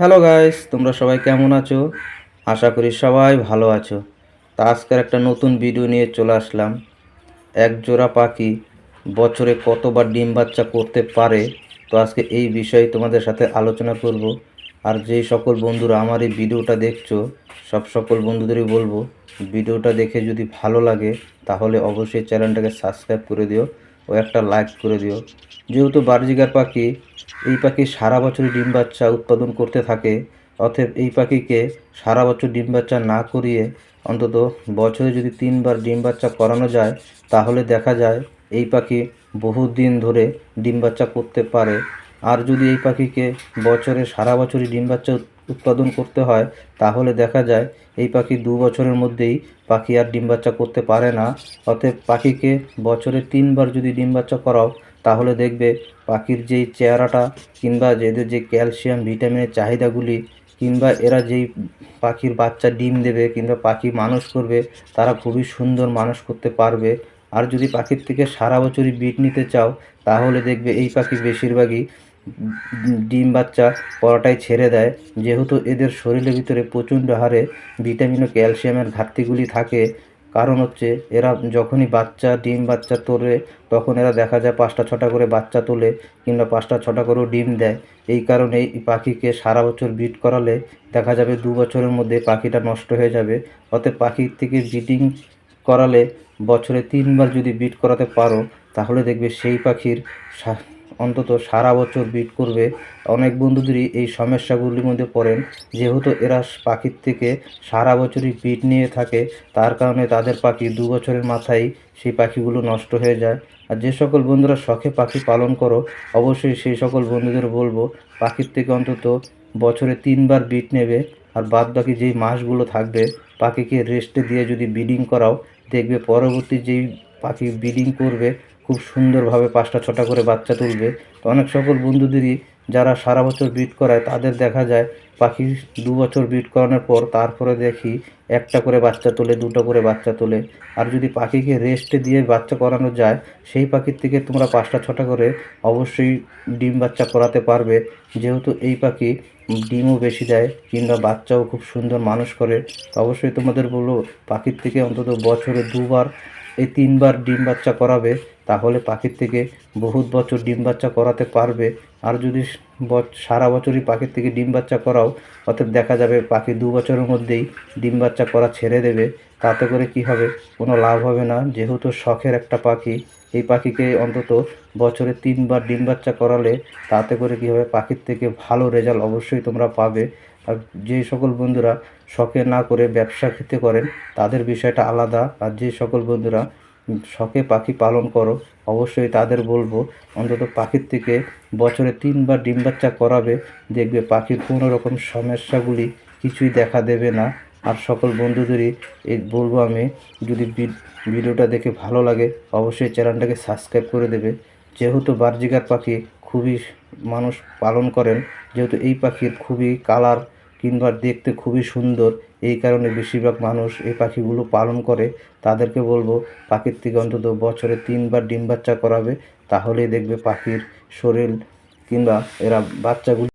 Hello guys তোমরা সবাই কেমন আছো? আশা করি সবাই ভালো আছো। তা আজকের একটা নতুন ভিডিও নিয়ে চলে আসলাম। এক জোড়া পাখি বছরে কতবার ডিম বাচ্চা করতে পারে? তো আজকে এই বিষয়ে তোমাদের সাথে আলোচনা করব। আর যেই সকল বন্ধুরা আমার এই ভিডিওটা দেখছ, সব সকল বন্ধুদেরই বলব ভিডিওটা দেখে যদি ভালো লাগে, তাহলে অবশ্যই চ্যানেলটাকে সাবস্ক্রাইব করে দিও। ও একটা লাইক করে দিও। যেহেতু বার্জিগার পাখি, এই পাখি সারা বছরই ডিম বাচ্চা উৎপাদন করতে থাকে, অতএব এই পাখিকে সারা বছর ডিম বাচ্চা না করিয়ে অন্তত বছরে যদি তিনবার ডিম বাচ্চা করানো যায়, তাহলে দেখা যায় এই পাখি বহুদিন ধরে ডিম বাচ্চা করতে পারে। আর যদি এই পাখিকে বছরে সারা বছরই ডিম বাচ্চা উৎপাদন করতে হয়, তাহলে দেখা যায় এই পাখি দু বছরের মধ্যেই পাখি আর ডিম বাচ্চা করতে পারে না। অতএব পাখিকে বছরে তিনবার যদি ডিম বাচ্চা করাও, তাহলে দেখবে পাখির যেই চেহারাটা কিংবা এদের যে ক্যালসিয়াম, ভিটামিনের চাহিদাগুলি কিংবা এরা যেই পাখির বাচ্চা ডিম দেবে কিংবা পাখি মানুষ করবে, তারা খুবই সুন্দর মানুষ করতে পারবে। আর যদি পাখির থেকে সারা বছরই বিট নিতে চাও, তাহলে দেখবে এই পাখি বেশিরভাগই ডিম বাচ্চা করাটাই ছেড়ে দেয়। যেহেতু এদের শরীরের ভিতরে প্রচণ্ড হারে ভিটামিন ও ক্যালসিয়ামের ঘাটতিগুলি থাকে, কারণ হচ্ছে এরা যখনই বাচ্চা, ডিম বাচ্চা তোলে, তখন এরা দেখা যায় পাঁচটা ছটা করে বাচ্চা তোলে কিংবা পাঁচটা ছটা করেও ডিম দেয়। এই কারণে এই পাখিকে সারা বছর বিট করালে দেখা যাবে দু বছরের মধ্যে পাখিটা নষ্ট হয়ে যাবে। অতএব পাখির থেকে ব্রিডিং করালে বছরে তিনবার যদি বিট করাতে পারো, তাহলে দেখবে সেই পাখির অন্তত সারা বছর বিট করবে। অনেক বন্ধুদেরই এই সমস্যাগুলির মধ্যে পড়েন। যেহেতু এরা পাখির থেকে সারা বছরই বিট নিয়ে থাকে, তার কারণে তাদের পাখি দু বছরের মাথায় সেই পাখিগুলো নষ্ট হয়ে যায়। আর যে সকল বন্ধুরা শখে পাখি পালন করো, অবশ্যই সেই সকল বন্ধুদের বলব, পাখির থেকে অন্তত বছরে তিনবার বিট নেবে। আর বাদ বাকি যেই মাসগুলো থাকবে, পাখিকে রেস্টে দিয়ে যদি ব্রিডিং করাও, দেখবে পরবর্তী যেই পাখি ব্রিডিং করবে, খুব সুন্দরভাবে পাঁচটা ছটা করে বাচ্চা তুলবে। তো অনেক সকল বন্ধুদেরই যারা সারা বছর ব্রিড করায়, তাদের দেখা যায় পাখি দু বছর ব্রিড করানোর পর তারপরে দেখি একটা করে বাচ্চা তোলে, দুটো করে বাচ্চা তোলে। আর যদি পাখিকে রেস্টে দিয়ে বাচ্চা করানো যায়, সেই পাখির থেকে তোমরা পাঁচটা ছটা করে অবশ্যই ডিম বাচ্চা করাতে পারবে। যেহেতু এই পাখি ডিমও বেশি দেয়, কিংবা বাচ্চাও খুব সুন্দর মানুষ করে অবশ্যই তোমাদের বলব পাখির থেকে অন্তত বছরে দুবার এই তিনবার ডিম বাচ্চা করাবে, তাহলে পাখির থেকে বহুত বছর ডিম বাচ্চা করাতে পারবে। আর যদি সারা বছরই পাখির থেকে ডিম বাচ্চা করাও, অতএব দেখা যাবে পাখি দু বছরের মধ্যেই ডিম বাচ্চা করা ছেড়ে দেবে। তাতে করে কি হবে? কোনো লাভ হবে না। যেহেতু শখের একটা পাখি, এই পাখিকে অন্তত বছরে তিনবার ডিম বাচ্চা করালে তাতে করে কী হবে? পাখির থেকে ভালো রেজাল্ট অবশ্যই তোমরা পাবে। আর যে সকল বন্ধুরা শখে না করে ব্যবসা ক্ষেত্রে করেন, তাদের বিষয়টা আলাদা। আর যে সকল বন্ধুরা শখে পাখি পালন করো, অবশ্যই তাদের বলব, অন্তত পাখির থেকে বছরে তিনবার ডিম বাচ্চা করাবে। দেখবে পাখির কোনো রকম সমস্যাগুলি কিছুই দেখা দেবে না। আর সকল বন্ধুদেরই এই বলব আমি, যদি ভিডিওটা দেখে ভালো লাগে, অবশ্যই চ্যানেলটাকে সাবস্ক্রাইব করে দেবে। যেহেতু বার্জিকার পাখি খুবই মানুষ পালন করেন, যেহেতু এই পাখির খুবই কালার কিংবা দেখতে খুবই সুন্দর। এই কারণে বেশিরভাগ মানুষ এই পাখিগুলো পালন করে। তাদেরকে বলব পাখির থেকে অন্তত বছরে তিনবার ডিম বাচ্চা করাবে। তাহলেই দেখবে পাখির শরীর কিংবা এরা বাচ্চাগুলি